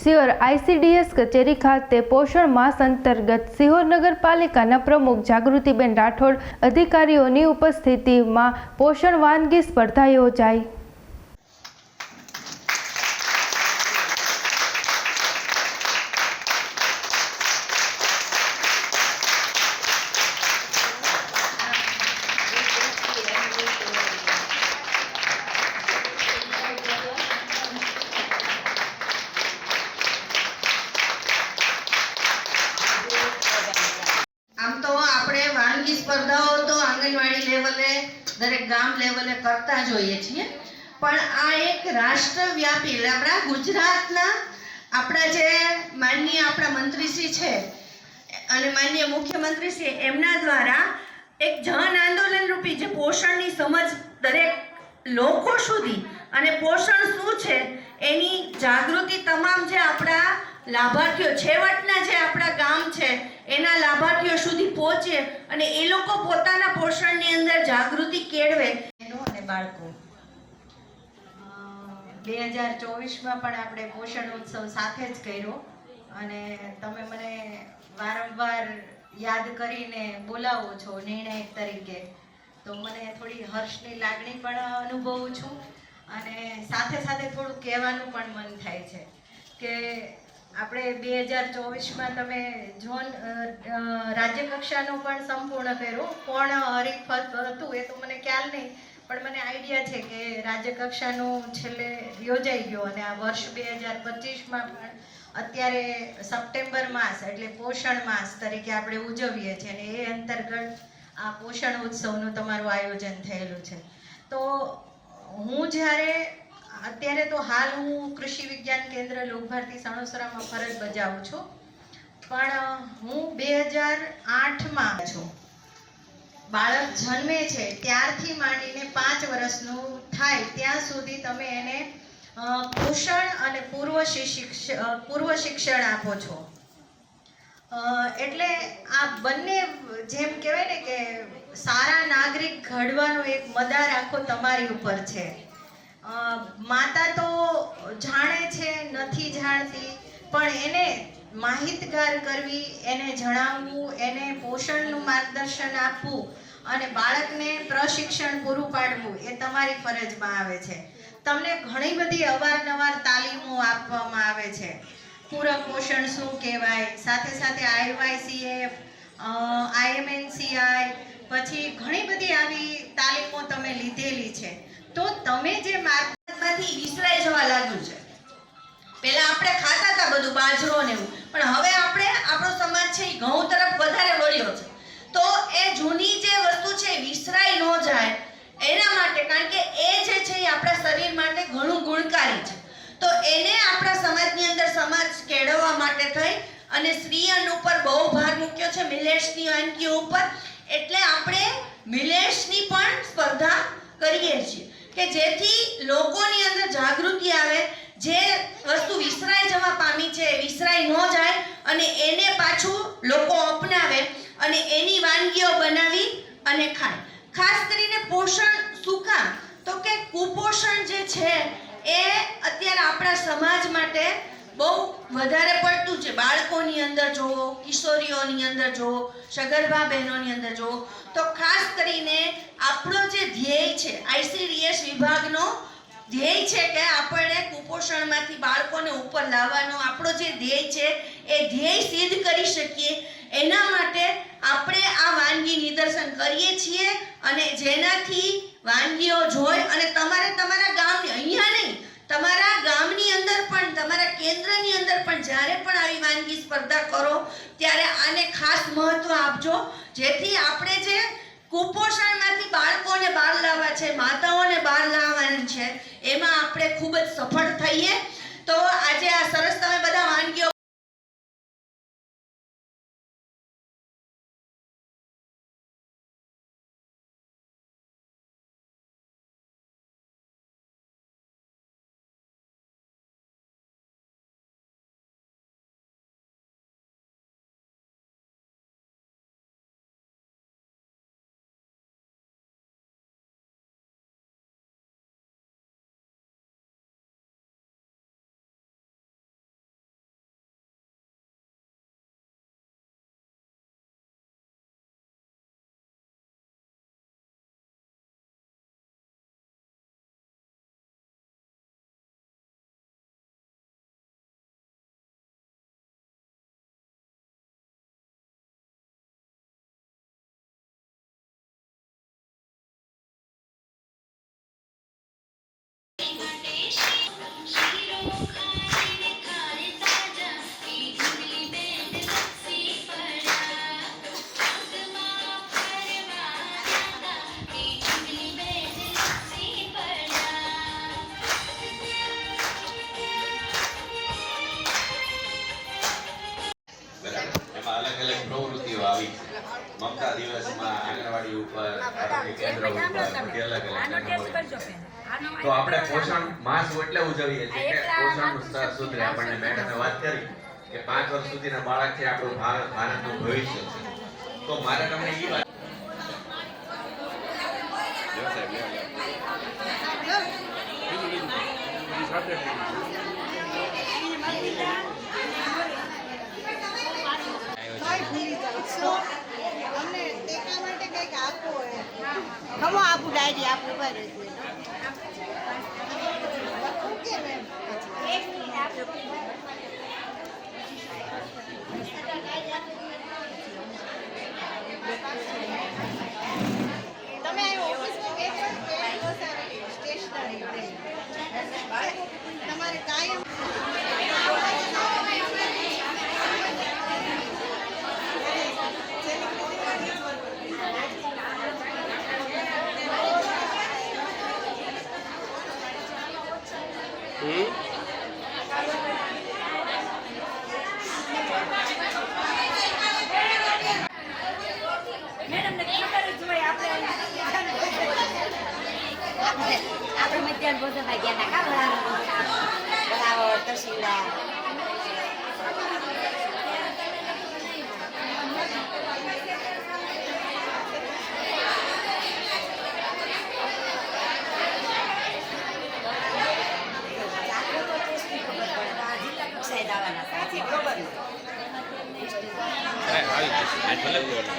Sihor ICDS કચેરી ખાતે પોષણ માસ અંતર્ગત સિહોર નગરપાલિકાના પ્રમુખ જાગૃતિબેન રાઠોડ અધિકારીઓની ઉપસ્થિતિમાં પોષણ વાનગી સ્પર્ધા યોજાઈ આમ તો આપણે વાનગી સ્પર્ધાઓ તો આંગણવાડી લેવલે, દરેક ગામ લેવલે કરતા જોઈએ છીએ. પણ આ એક રાષ્ટ્રવ્યાપી આપણા ગુજરાતના આપણા જે માનનીય આપણા મંત્રીશ્રી છે, અને માનનીય મુખ્યમંત્રીશ્રી એમના દ્વારા એક જન આંદોલન રૂપી જે પોષણની સમજ દરેક લોકો સુધી, અને પોષણ શું છે, એની જાગૃતિ તમામ જે આપણા લાભાર્થીઓ, છેવટના જે આપણા ગામ છે એના લાભાર્થીઓ સુધી પહોંચે અને એ લોકો પોતાના પોષણની અંદર જાગૃતિ કેળવે. અને બાળકો. બે હજાર ચોવીસમાં પણ આપણે પોષણ ઉત્સવ સાથે જ કર્યો. અને તમે મને વારંવાર યાદ કરીને બોલાવો છો નિર્ણાયક તરીકે. તો મને થોડી હર્ષની લાગણી પણ અનુભવું છું. અને સાથે સાથે થોડું કહેવાનું પણ મન થાય છે કે આપણે બે હજાર ચોવીસમાં તમે ઝોન અ, અ, રાજ્ય કક્ષાનું પણ સંપૂર્ણ કર્યું. કોણ હરીફ હતું એ તો મને ખ્યાલ નહીં પણ મને આઈડિયા છે કે રાજ્ય કક્ષાનું છેલ્લે યોજાઈ ગયો અને આ વર્ષ બે હજાર પચીસમાં પણ અત્યારે સપ્ટેમ્બર માસ એટલે પોષણ માસ તરીકે આપણે ઉજવીએ છીએ અને એ અંતર્ગત આ પોષણ ઉત્સવનું તમારું આયોજન થયેલું છે. તો હું જ્યારે અત્યારે તો હાલ હું કૃષિ વિજ્ઞાન કેન્દ્ર લોકભારતી સણોસરામાં ફરજ બજાવું છું. પણ હું બે હજાર આઠમાં છું. બાળક જન્મે છે, ત્યારથી માંડીને પાંચ વર્ષનું થાય, ત્યાં સુધી તમે એને પોષણ અને પૂર્વ શિક્ષણ પૂર્વ શિક્ષણ આપો છો. એટલે આ બંને જેમ કહેવાય ને કે સારા નાગરિક ઘડવાનો એક મદાર આખો તમારી ઉપર છે. માતા તો જાણે છે, નથી જાણતી, પણ એને માહિતગાર કરવી, એને જણાવવું, એને પોષણનું માર્ગદર્શન આપવું અને બાળકને પ્રશિક્ષણ પૂરું પાડવું એ તમારી ફરજમાં આવે છે. તમને ઘણી બધી અવારનવાર તાલીમો આપવામાં આવે છે. પૂરક પોષણ શું કહેવાય? સાથે સાથે આઈવાયસીએફ આઈએમએનસીઆઈ પછી ઘણી બધી આવી તાલીમો તમે લીધેલી છે. તો તમે જે માર્ગમાંથી વિસરાઈ જવા લાગ્યું છે, પહેલા આપણે ખાતા હતા બધું બાજરો ને એવું, પણ હવે આપણે આપણો સમાજ છે એ ઘઉં તરફ વધારે વળ્યો છે. તો એ જૂની જે વસ્તુ છે વિસરાઈ ન જાય, એના માટે, કારણ કે એ જે છે એ આપણા શરીર માટે ઘણું ગુણકારી છે. તો એને આપણા સમાજની અંદર સમાજ કેળવવા માટે થઈ અને શ્રીઅન્ન ઉપર બહુ ભાર મૂક્યો છે, મિલેટ્સની વાનગીઓ ઉપર, એટલે આપણે મિલેટ્સની પણ સ્પર્ધા કરીએ છીએ. કે જેથી લોકોની અંદર જાગૃતિ આવે, જે વસ્તુ વિસરાઈ જવા પામી છે, વિસરાઈ ન જાય, અને એને પાછું લોકો અપનાવે અને એની વાનગીઓ બનાવી અને ખાય. ખાસ કરીને પોષણ કામ તો કે કુપોષણ જે છે, એ અત્યારે આપણા સમાજ માટે બહુ વધારે પડતું છે. બાળકોની અંદર જોવો, કિશોરીઓની અંદર જોવો, સગર્ભા બહેનોની અંદર જોવો. તો ખાસ કરીને આપણો જે ધ્યેય છે, આઈસીડીએસ વિભાગનો ધ્યેય છે કે આપણે કુપોષણમાંથી બાળકોને ઉપર લાવવાનો આપણો જે ધ્યેય છે, એ ધ્યેય સિદ્ધ કરી શકીએ. એના માટે આપણે આ વાનગી નિદર્શન કરીએ છીએ અને જેનાથી વાનગીઓ જોઈ અને તમારે તમારા ગામની, અહીંયા નહીં તમારા ગામની અંદર પણ, તમારા કેન્દ્રની અંદર પણ જ્યારે પણ આવી વાનગી સ્પર્ધા કરો, ત્યારે આને ખાસ મહત્વ આપજો. જેથી આપણે જે કુપોષણમાંથી બાળકોને બહાર લાવવા છે, માતાઓને બહાર લાવવાની છે, એમાં આપણે ખૂબ જ સફળ થઈએ. તો આજે આ સરસ તમે બધા કેટલીક પ્રવૃત્તિઓ આવી છે. મમતા દિવસમાં આંગણવાડી ઉપર આરોગ્ય કેન્દ્ર ઉપર અલગ અલગ તો આપણે પોષણ માસ એટલે ઉજવીએ છીએ કે પોષણ સ્તર સુધરે આપણને મેડમે વાત કરી કે પાંચ વર્ષ સુધીના બાળક છે આપણું ભારત ભારતનું ભવિષ્ય છે. તો મારે તમને એ વાત સાથે અમને ટેકા માટે કંઈક આપો એમ. ખમો આપું ડાયરી આપું છે તમે ઓફિસમાં સ્ટેશનરી તમારે કાયમ આપણે મધ્યાહન ભોજન ભાગ્યા ના કા બરાબર? બરાબર તસીલા காலேஜ் அது சொல்லக்கூடாது